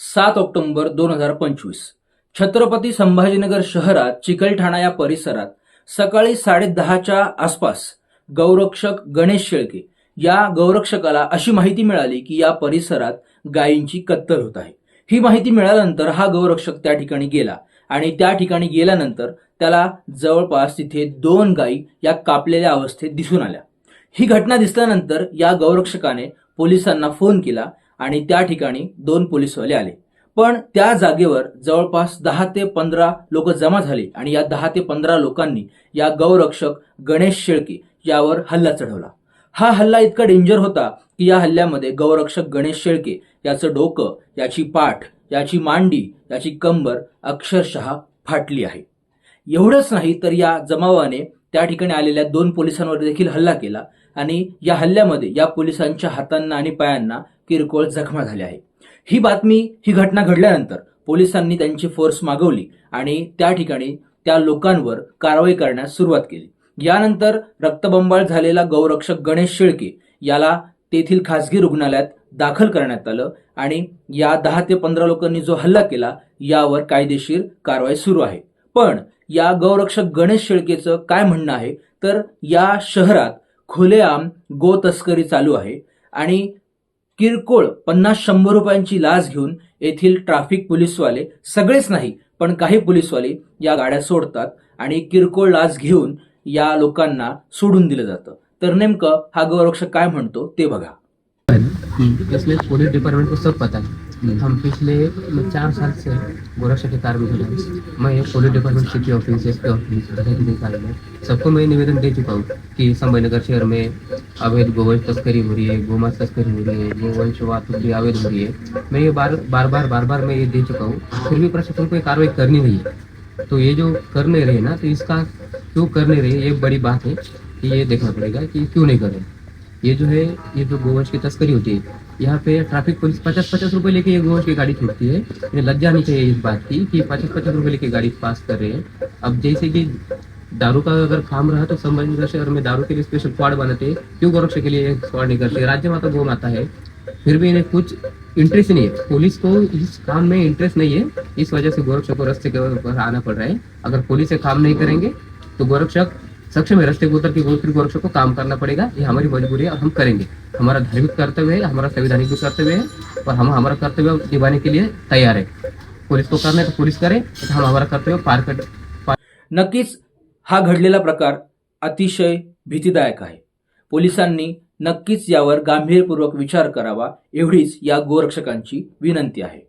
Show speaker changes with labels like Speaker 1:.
Speaker 1: सात ऑक्टोबर दोन हजार पंचवीस. छत्रपती संभाजीनगर शहरात चिकलठाणा या परिसरात सकाळी साडेदहाच्या आसपास गौरक्षक गणेश शेळके या गौरक्षकाला अशी माहिती मिळाली की या परिसरात गायींची कत्तल होत आहे. ही माहिती मिळाल्यानंतर हा गौरक्षक त्या ठिकाणी गेला आणि त्या ठिकाणी गेल्यानंतर त्याला जवळपास तिथे दोन गायी या कापलेल्या अवस्थेत दिसून आल्या. ही घटना दिसल्यानंतर या गौरक्षकाने पोलिसांना फोन केला आणि त्या ठिकाणी दोन पोलीसवाले आले. पण त्या जागेवर जवळपास दहा ते पंधरा लोक जमा झाले आणि या दहा ते पंधरा लोकांनी या गौरक्षक गणेश शेळके यावर हल्ला चढवला. हा हल्ला इतका डेंजर होता की या हल्ल्यामध्ये गौरक्षक गणेश शेळके याचं डोकं याची पाठ याची मांडी याची कंबर अक्षरशः फाटली आहे. एवढंच नाही तर या जमावाने त्या ठिकाणी आलेल्या दोन पोलिसांवर देखील हल्ला केला. आणि या हल्ल्यामध्ये या पोलिसांच्या हातांना आणि पायांना किरकोळ जखमा झाल्या आहे ही बातमी ही घटना घडल्यानंतर पोलिसांनी त्यांची फोर्स मागवली आणि त्या ठिकाणी त्या लोकांवर कारवाई करण्यास सुरुवात केली. यानंतर रक्तबंबाळ झालेला गौरक्षक गणेश शेळके याला तेथील खासगी रुग्णालयात दाखल करण्यात आलं आणि या दहा ते पंधरा लोकांनी जो हल्ला केला यावर कायदेशीर कारवाई सुरू आहे. पण या गौरक्षक गणेश शेळकेचं काय म्हणणं आहे? तर या शहरात खुलेआम गो तस्करी चालू आहे आणि किरकोळ पन्नास शंभर रुपयांची लाच घेऊन येथील ट्रॅफिक पोलीसवाले सगळेच नाही पण काही पोलीसवाले या गाड्या सोडतात आणि किरकोळ लाच घेऊन या लोकांना सोडून दिलं जातं. तर नेमकं हा गौरक्षक काय म्हणतो ते बघा.
Speaker 2: इसलिए पुलिस डिपार्टमेंट को सब पता है। हम पिछले चार साल से गोरक्षा के कार्मिक हैं। मैं police department city office S P office अधिकारी में सबको मैं निवेदन दे चुका हूँ कि संभाजीनगर शहर में अवैध गोवंश तस्करी हो रही है गोमांस तस्करी हो रही है गोवंश वाहतुक भी अवैध हो रही है। मैं ये बार बार बार बार बार मैं ये दे चुका हूँ। फिर भी प्रशासन को ये कार्रवाई करनी नहीं है। तो ये जो कर नहीं रहे ना तो इसका क्यों कर नहीं रहे ये बड़ी बात है कि ये देखना पड़ेगा कि क्यों नहीं कर रहे। ये जो है, ये जो गोवंश की तस्करी होती है, यहाँ पे ट्रैफ़िक पुलिस पचास पचास रुपए लेके ये गोवंश की गाड़ी छूटती है। इन्हें लज्जा नहीं चाहिए इस बात की कि पचास पचास रुपए लेके गाड़ी पास कर रहे हैं। अब जैसे कि दारू का अगर काम रहा तो संभाजीनगर शहर में दारू के लिए स्पेशल स्क्वाड बनाते, क्यों गोरक्षा के लिए स्क्वाड नहीं करते? राज्य माता गौ माता है। फिर भी इन्हें कुछ इंटरेस्ट नहीं है। पुलिस को इस काम में इंटरेस्ट नहीं है। इस वजह से गोरक्षक को रस्ते के ऊपर आना पड़ रहा है। अगर पुलिस ये काम नहीं करेंगे तो गोरक्षक सक्षम है रास्ते को उतर के फिर गोरक्षक को काम करना पड़ेगा। ये हमारी मजबूरी है और हम करेंगे। हमारा धार्मिक कर्तव्य है हमारा संवैधानिक भी कर्तव्य है और हम हमारा कर्तव्य निभाने के लिए तैयार है। पुलिस को करना है तो पुलिस करे हम हमारा कर्तव्य पार कर
Speaker 1: नक्कीच हा घडलेला प्रकार अतिशय भीतीदायक आहे. पोलिसांनी नक्कीच यावर गांभीर्यपूर्वक विचार करावा एवढीच या गोरक्षकांची विनंती आहे.